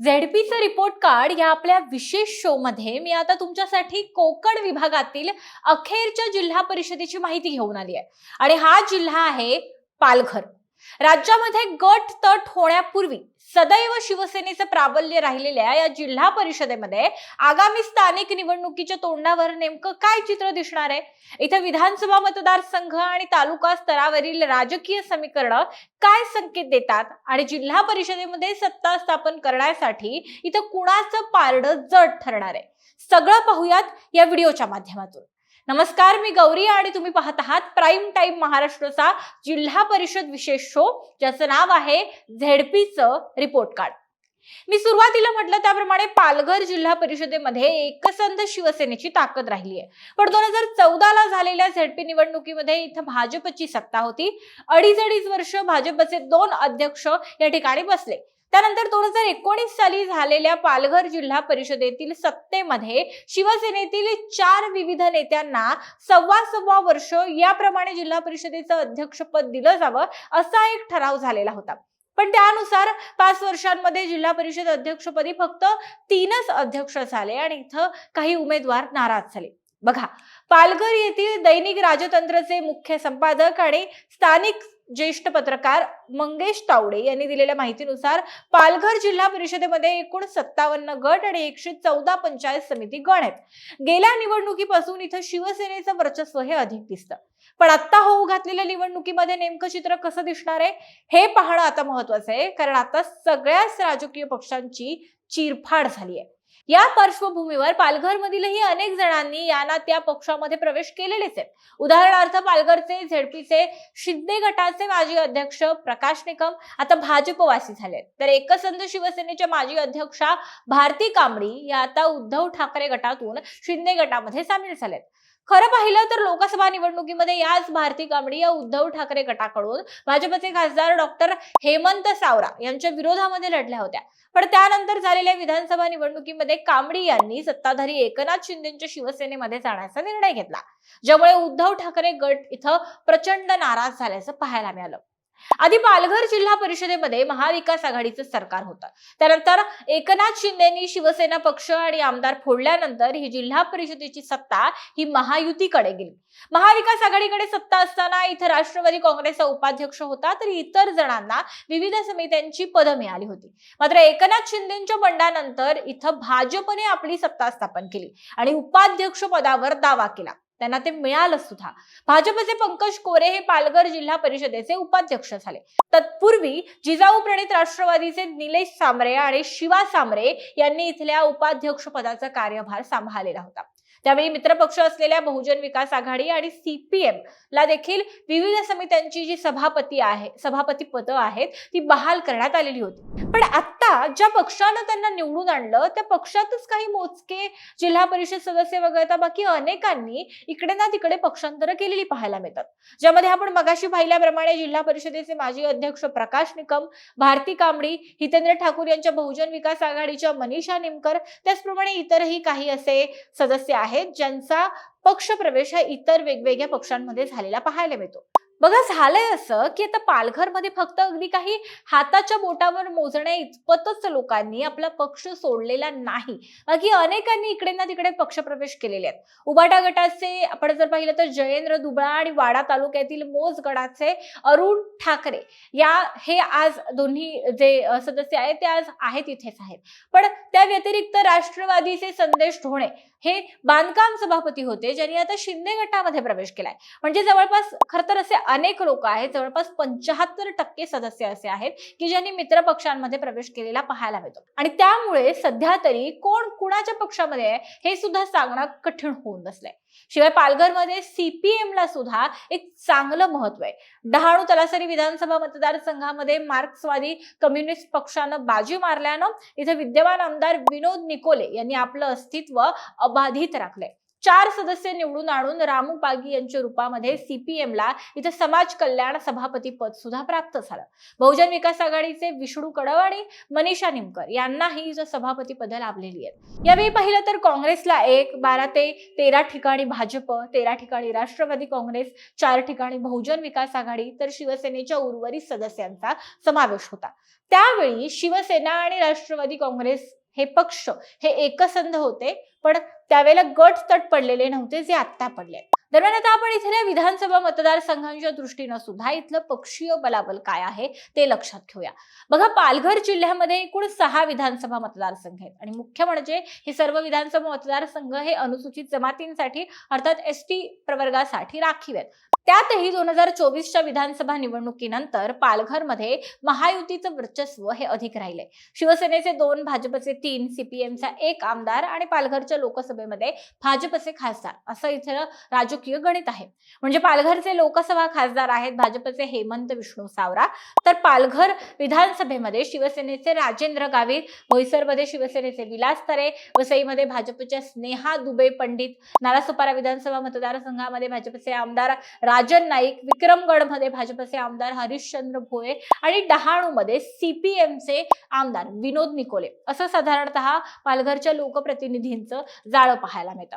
झेडपीचं report card या आपल्या विशेष शो मध्ये मी आता तुमच्यासाठी कोकण विभागातील अखेरच्या जिल्हा परिषदेची माहिती घेऊन आली आहे आणि हा जिल्हा आहे पालघर. राज्यामध्ये गट तट होण्यापूर्वी सदैव शिवसेनेचं प्राबल्य राहिलेल्या या जिल्हा परिषदेमध्ये आगामी स्थानिक निवडणुकीच्या तोंडावर नेमकं काय चित्र दिसणार आहे? इथं विधानसभा मतदारसंघ आणि तालुका स्तरावरील राजकीय समीकरण काय संकेत देतात? आणि जिल्हा परिषदेमध्ये सत्ता स्थापन करण्यासाठी इथं कुणाचं पारडं जड ठरणार आहे? सगळं पाहूयात या व्हिडिओच्या माध्यमातून. नमस्कार मी गौरी आणि तुम्ही पाहत आहात प्राईम टाइम महाराष्ट्राचा जिल्हा परिषद विशेष शो ज्याचं नाव आहे झेडपीचं रिपोर्ट कार्ड. मी सुरुवातीला म्हटलं त्याप्रमाणे पालघर जिल्हा परिषदेमध्ये एकसंध शिवसेनेची ताकद राहिली आहे पण दोन हजार चौदाला झालेल्या झेडपी निवडणुकीमध्ये इथं भाजपची सत्ता होती. अडीच अडीच वर्ष भाजपचे दोन अध्यक्ष या ठिकाणी बसले. त्यानंतर दोन हजार एकोणीस साली झालेल्या पालघर जिल्हा परिषदेतील सत्तेमध्ये शिवसेनेतील चार विविध नेत्यांना सव्वा सव्वा वर्ष याप्रमाणे जिल्हा परिषदेचं अध्यक्षपद दिलं जावं असा एक ठराव झालेला होता. पण त्यानुसार पाच वर्षांमध्ये जिल्हा परिषद अध्यक्षपदी फक्त तीनच अध्यक्ष झाले आणि इथं काही उमेदवार नाराज झाले. बघा पालघर येथील दैनिक राजतंत्रचे मुख्य संपादक आणि स्थानिक ज्येष्ठ पत्रकार मंगेश तावडे यांनी दिलेल्या माहितीनुसार पालघर जिल्हा परिषदेमध्ये एकूण सत्तावन्न गट आणि एकशे चौदा पंचायत समिती गण आहेत. गेल्या निवडणुकीपासून इथं शिवसेनेचं वर्चस्व हे अधिक दिसतं. पण आता होऊ घातलेल्या निवडणुकीमध्ये नेमकं चित्र कसं दिसणार आहे हे पाहणं आता महत्वाचं आहे कारण आता सगळ्याच राजकीय पक्षांची चिरफाड झाली आहे. या पार्श्वभूमीवर पालघरमधीलही अनेक जणांनी यांना त्या पक्षामध्ये प्रवेश केलेलेच आहेत. उदाहरणार्थ पालघरचे झेडपीचे शिंदे गटाचे माजी अध्यक्ष प्रकाश निकम आता भाजपवासी झाले तर एकसंध शिवसेनेच्या माजी अध्यक्षा भारती कांबडी या आता उद्धव ठाकरे गटातून शिंदे गटामध्ये सामील झालेत. खरं पाहिलं तर लोकसभा निवडणुकीमध्ये याच भारती कांबडी या उद्धव ठाकरे गटाकडून भाजपचे खासदार डॉक्टर हेमंत सावरा यांच्या विरोधामध्ये लढल्या होत्या. पण त्यानंतर झालेल्या विधानसभा निवडणुकीमध्ये कांबडी यांनी सत्ताधारी एकनाथ शिंदेच्या शिवसेनेमध्ये जाण्याचा निर्णय घेतला ज्यामुळे उद्धव ठाकरे गट इथं प्रचंड नाराज झाल्याचं पाहायला मिळालं. आधी पालघर जिल्हा परिषदेमध्ये महाविकास आघाडीचं सरकार होतं. त्यानंतर एकनाथ शिंदेनी शिवसेना पक्ष आणि आमदार फोडल्यानंतर ही जिल्हा परिषदेची सत्ता ही महायुतीकडे गेली. महाविकास आघाडीकडे सत्ता असताना इथं राष्ट्रवादी काँग्रेसचा उपाध्यक्ष होता तर इतर जणांना विविध समित्यांची पदं मिळाली होती. मात्र एकनाथ शिंदेच्या बंडानंतर इथं भाजपने आपली सत्ता स्थापन केली आणि उपाध्यक्ष पदावर दावा केला. त्यांना ते मिळालं सुद्धा. भाजपचे पंकज कोरे हे पालघर जिल्हा परिषदेचे उपाध्यक्ष झाले. तत्पूर्वी जिजाऊ प्रणित राष्ट्रवादीचे निलेश सामरे आणि शिवा सामरे यांनी इथल्या उपाध्यक्ष पदाचा कार्यभार सांभाळलेला होता. त्यावेळी मित्रपक्ष असलेल्या बहुजन विकास आघाडी आणि सीपीएम ला देखील विविध समित्यांची जी सभापती आहे सभापती पदं आहेत ती बहाल करण्यात आलेली होती. पण आता ज्या पक्षानं त्यांना निवडून आणलं त्या पक्षातच काही मोजके जिल्हा परिषद सदस्य वगळता बाकी अनेकांनी इकडे ना तिकडे पक्षांतर केलेली पाहायला मिळतात. ज्यामध्ये आपण मगाशी पाहिल्याप्रमाणे जिल्हा परिषदेचे माजी अध्यक्ष प्रकाश निकम भारती कांबडी हितेंद्र ठाकूर यांच्या बहुजन विकास आघाडीच्या मनीषा निमकर त्याचप्रमाणे इतरही काही असे सदस्य आहेत ज्यांचा पक्ष प्रवेश हा इतर वेगवेगळ्या पक्षांमध्ये झालेला पाहायला मिळतो. बघा झालंय असं की आता पालघरमध्ये फक्त अगदी काही हाताच्या बोटावर मोजण्या इतपतच लोकांनी आपला पक्ष सोडलेला नाही. बाकी अनेकांनी इकडे ना तिकडे पक्ष प्रवेश केलेले आहेत. उबाटा गटाचे आपण जर पाहिलं तर जयेंद्र दुबळा आणि वाडा तालुक्यातील मोज गटाचे अरुण ठाकरे या हे आज दोन्ही जे सदस्य आहेत ते आज आहेत इथेच आहेत. पण त्या व्यतिरिक्त राष्ट्रवादीचे संदेश ढोणे हे बांधकाम सभापती होते ज्यांनी आता शिंदे गटामध्ये प्रवेश केलाय. म्हणजे जवळपास खर तर असे अनेक लोक आहेत जवळपास पंचाहत्तर टक्के सदस्य असे आहेत की ज्यांनी मित्र पक्षांमध्ये प्रवेश केलेला पाहायला मिळतो. आणि त्यामुळे सध्या तरी कोण कुणाच्या पक्षामध्ये आहे हे सुद्धा सांगणं कठीण होऊन बसलंय. शिवाय पालघरमध्ये सीपीएम ला सुद्धा एक चांगलं महत्त्व आहे. डहाणू तलासरी विधानसभा मतदारसंघामध्ये मार्क्सवादी कम्युनिस्ट पक्षानं बाजी मारल्यानं इथे विद्यमान आमदार विनोद निकोले यांनी आपलं अस्तित्व अबाधित राखलंय. चार सदस्य निवडून आणून रामू पागी यांच्या रूपामध्ये सीपीएमला इथे समाज कल्याण सभापती पद सुद्धा प्राप्त झालं. बहुजन विकास आघाडीचे विष्णू कडव आणि मनीषा निमकर यांनाही इथं सभापती पद लाभलेली आहेत. यावेळी पाहिलं तर काँग्रेसला एक बारा ते तेरा ठिकाणी भाजप तेरा ठिकाणी राष्ट्रवादी काँग्रेस चार ठिकाणी बहुजन विकास आघाडी तर शिवसेनेच्या उर्वरित सदस्यांचा समावेश होता. त्यावेळी शिवसेना आणि राष्ट्रवादी काँग्रेस हे पक्ष हे एकसंध होते पण त्यावेळेला गट तट पडलेले नव्हते जे आत्ता पडले दरम्यान आता आपण इथल्या विधानसभा मतदारसंघांच्या दृष्टीनं सुद्धा इथलं पक्षीय बलाबल काय आहे ते लक्षात घेऊया. बघा पालघर जिल्ह्यामध्ये एकूण सहा विधानसभा मतदारसंघ आहेत. आणि मुख्य म्हणजे हे सर्व विधानसभा मतदारसंघ हे अनुसूचित जमातींसाठी अर्थात एस टी प्रवर्गासाठी राखीव आहेत. त्यातही दोन हजार चोवीसच्या विधानसभा निवडणुकीनंतर पालघरमध्ये महायुतीचं वर्चस्व हे अधिक राहिले. शिवसेनेचे दोन भाजपचे तीन सीपीएमचा एक आमदार आणि पालघरच्या लोकसभेमध्ये भाजपचे खासदार. असं इथलं राजकीय गणित आहे. म्हणजे पालघरचे लोकसभा खासदार आहेत भाजपचे हेमंत विष्णू सावरा. तर पालघर विधानसभेमध्ये शिवसेनेचे राजेंद्र गावित बोईसरमध्ये शिवसेनेचे विलास तरे वसईमध्ये भाजपच्या स्नेहा दुबे पंडित नालासोपारा विधानसभा मतदारसंघामध्ये भाजपचे आमदार राजन नाईक विक्रमगडमध्ये भाजपचे आमदार हरिश्चंद्र भोये आणि डहाणूमध्ये सीपीएमचे आमदार विनोद निकोले. असं साधारणतः पालघरच्या लोकप्रतिनिधींचं जाळं पाहायला मिळतं.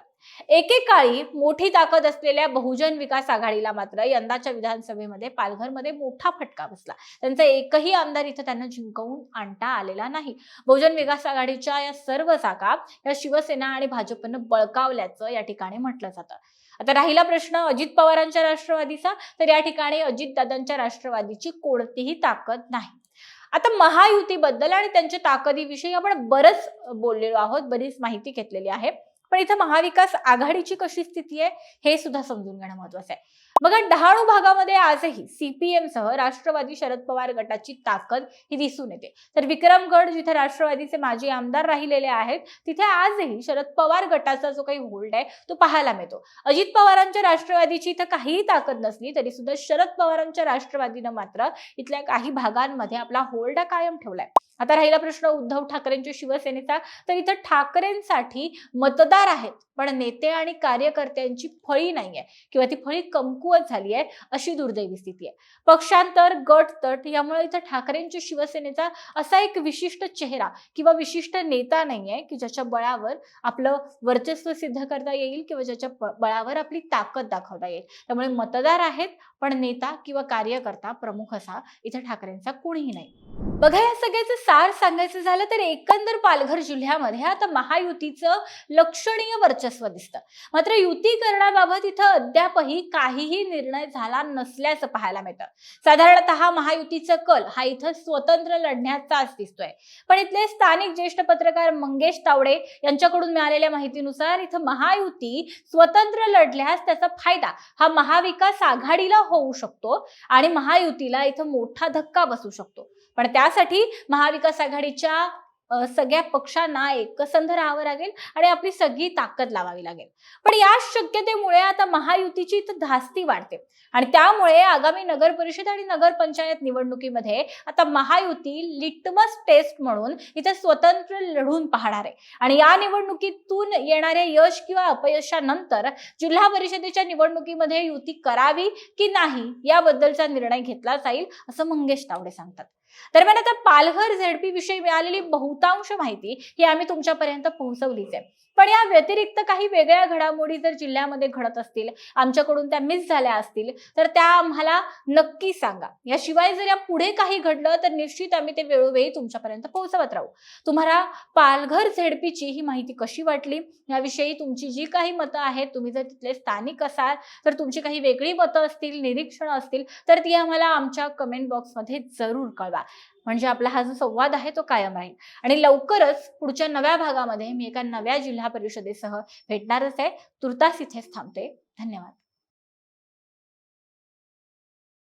एकेकाळी मोठी ताकद असलेल्या बहुजन विकास आघाडीला मात्र यंदाच्या विधानसभेमध्ये पालघरमध्ये मोठा फटका बसला. त्यांचा एकही आमदार इथं त्यांना जिंकवून आणता आलेला नाही. बहुजन विकास आघाडीच्या या सर्व जागा या शिवसेना आणि भाजपनं बळकावल्याचं या ठिकाणी म्हटलं जातं. आता राहिला प्रश्न अजित पवारांच्या राष्ट्रवादीचा तर या ठिकाणी अजितदादांच्या राष्ट्रवादीची कोणतीही ताकद नाही. आता महायुतीबद्दल आणि त्यांच्या ताकदीविषयी आपण बरंच बोललेलो आहोत बरीच माहिती घेतलेली आहे. पण इथं महाविकास आघाडीची कशी स्थिती आहे हे सुद्धा समजून घेणं महत्वाचं आहे. बघा डहाणू भागामध्ये आजही सीपीएम सह राष्ट्रवादी शरद पवार गटाची ताकद ही दिसून येते. तर विक्रमगड जिथे राष्ट्रवादीचे माजी आमदार राहिलेले आहेत तिथे आजही शरद पवार गटाचा जो काही होल्ड आहे तो पाहायला मिळतो. अजित पवारांच्या राष्ट्रवादीची इथं काहीही ताकद नसली तरी सुद्धा शरद पवारांच्या राष्ट्रवादीनं मात्र इथल्या काही भागांमध्ये आपला होल्ड कायम ठेवलाय. आता राहिला प्रश्न उद्धव ठाकरेंच्या शिवसेनेचा. तर इथं ठाकरेंसाठी मतदार आहेत पण नेते आणि कार्यकर्त्यांची फळी नाहीये किंवा ती फळी कमकुवत झाली आहे अशी दुर्दैवी स्थिती आहे. पक्षांतर गट तट यामुळे इथं ठाकरेंच्या शिवसेनेचा असा एक विशिष्ट चेहरा किंवा विशिष्ट नेता नाहीये की ज्याच्या बळावर आपलं वर्चस्व सिद्ध करता येईल किंवा ज्याच्या बळावर आपली ताकद दाखवता येईल. त्यामुळे मतदार आहेत पण नेता किंवा कार्यकर्ता प्रमुख असा इथं ठाकरेंचा कोणीही नाही. बघा या सगळ्याचं सार सांगायचं झालं तर एकंदर पालघर जिल्ह्यामध्ये आता महायुतीचं लक्षणीय वर्चस्व दिसतं. मात्र युतीकरणाबाबत इथं अद्यापही काहीही निर्णय झाला नसल्याचं पाहायला मिळतं. साधारणतः महायुतीचा कल हा इथं स्वतंत्र लढण्याचाच दिसतोय. पण इथले स्थानिक ज्येष्ठ पत्रकार मंगेश तावडे यांच्याकडून मिळालेल्या माहितीनुसार इथं महायुती स्वतंत्र लढल्यास त्याचा फायदा हा महाविकास आघाडीला होऊ शकतो आणि महायुतीला इथं मोठा धक्का बसू शकतो. पण त्यासाठी महाविकास आघाडीच्या सगळ्या पक्षांना एकसंध राहावं लागेल आणि आपली सगळी ताकद लावावी लागेल. पण या शक्यतेमुळे आता महायुतीची धास्ती वाढते. आणि त्यामुळे आगामी नगर परिषद आणि नगर पंचायत निवडणुकीमध्ये आता महायुती लिटमस टेस्ट म्हणून इथे स्वतंत्र लढून पाहणार आहे. आणि या निवडणुकीतून येणाऱ्या यश किंवा अपयशानंतर जिल्हा परिषदेच्या निवडणुकीमध्ये युती करावी की नाही याबद्दलचा निर्णय घेतला जाईल असं मंगेश तावडे सांगतात. दरम्यान आता पालघर झेडपी विषयी मिळालेली बहुतांश माहिती ही आम्ही तुमच्यापर्यंत पोहोचवलीच आहे. पण या व्यतिरिक्त काही वेगळ्या घडामोडी जर जिल्ह्यामध्ये घडत असतील आमच्याकडून त्या मिस झाल्या असतील तर त्या आम्हाला नक्की सांगा. याशिवाय जर या पुढे काही घडलं तर निश्चित आम्ही ते वेळोवेळी तुमच्यापर्यंत पोहोचवत राहू. तुम्हाला पालघर झेडपीची ही माहिती कशी वाटली? याविषयी तुमची जी काही मतं आहेत तुम्ही जर तिथले स्थानिक असाल तर तुमची काही वेगळी मतं असतील निरीक्षणं असतील तर ती आम्हाला आमच्या कमेंट बॉक्समध्ये जरूर कळवा. म्हणजे आपला हा जो संवाद आहे तो कायम राहील. आणि लवकरच पुढच्या नव्या भागामध्ये मी एका नव्या जिल्हा परिषदेसह भेटणारच आहे. तुर्तास इथेच थांबते. धन्यवाद.